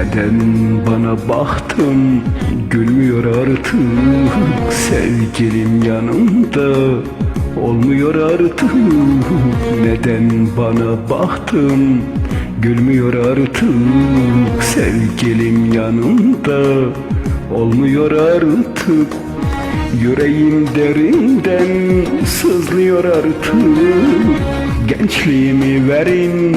Neden bana baktım gülmüyor artık Sevgilim yanımda. Olmuyor artık. Neden bana baktım gülmüyor artık Sevgilim yanımda. Olmuyor artık. Yüreğim derinden sızlıyor artık. Gençliğimi verin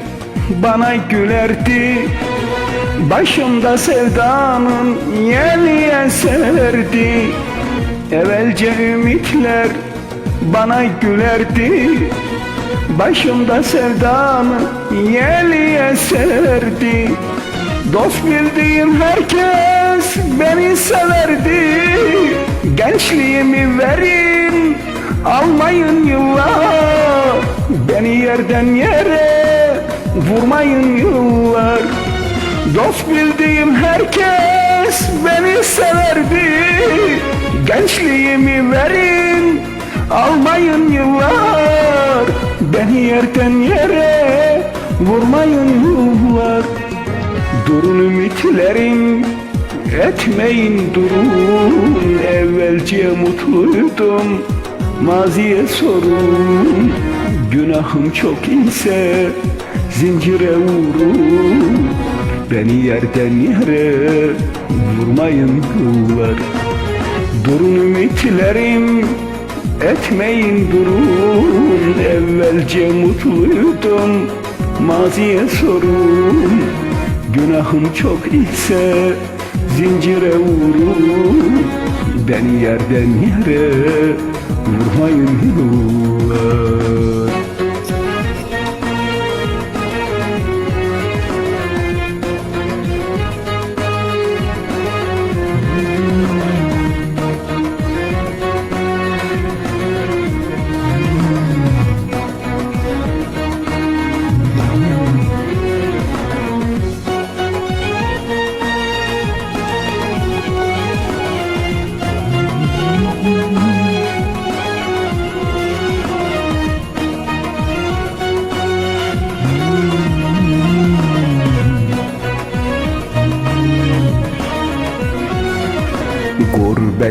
bana gülerdi. Başımda sevdanın yeli eserdi. Evvelce ümitler bana gülerdi. Başımda sevdanın yeli eserdi. Dost bildiğim herkes beni severdi. Gençliğimi verin almayın yıllar. Beni yerden yere vurmayın yıllar. Dost bildiğim herkes beni severdi. Gençliğimi verin almayın yıllar. Beni yerden yere vurmayın yıllar. Durun ümitlerin etmeyin durun. Evvelce mutluydum maziye sorun. Günahım çok ise zincire vurun Beni yerden yere vurmayın yıllar Durun ümitlerim etmeyin durun. Evvelce mutluydum maziye sorun. Günahım çok ise zincire vurun Beni yerden yere vurmayın yıllar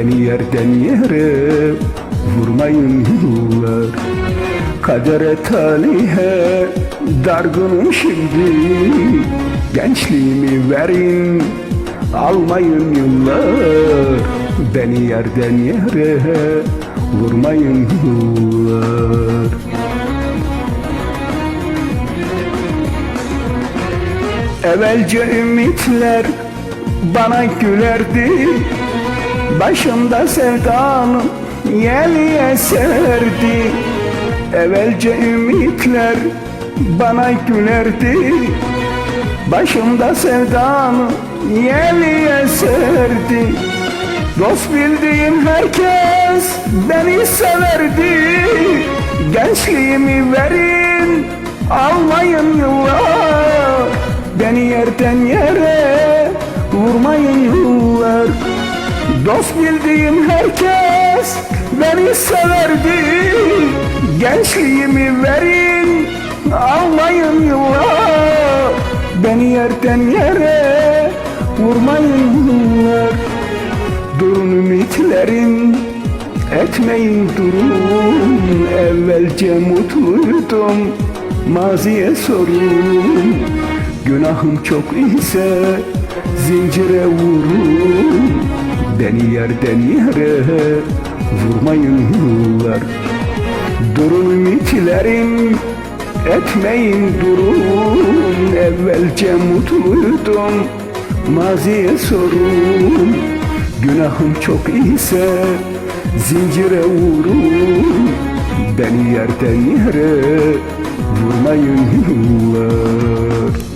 Beni yerden yere Vurmayın yıllar. Kadere talihe Dargınım şimdi. Gençliğimi verin Almayın yıllar. Beni yerden yere Vurmayın yıllar. Evvelce ümitler bana gülerdi Başımda sevdanın yeli eserdi Evvelce ümitler bana gülerdi. Başımda sevdanın yeli eserdi Dost bildiğim herkes beni severdi. Gençliğimi verin almayın yıllar. Beni yerden yere bildiğim herkes beni severdi. Gençliğimi verin almayın yıllar Beni yerden yere vurmayın yıllar Durun ümitlerin etmeyin durun. Evvelce mutluydum maziye sorun. Günahım çok ise zincire vurun Beni yerden yere vurmayın yıllar. Durun ümitlerim etmeyin durun. Evvelce mutluydum maziye sorun. Günahım çok ise zincire vurun. Beni yerden yere vurmayın yıllar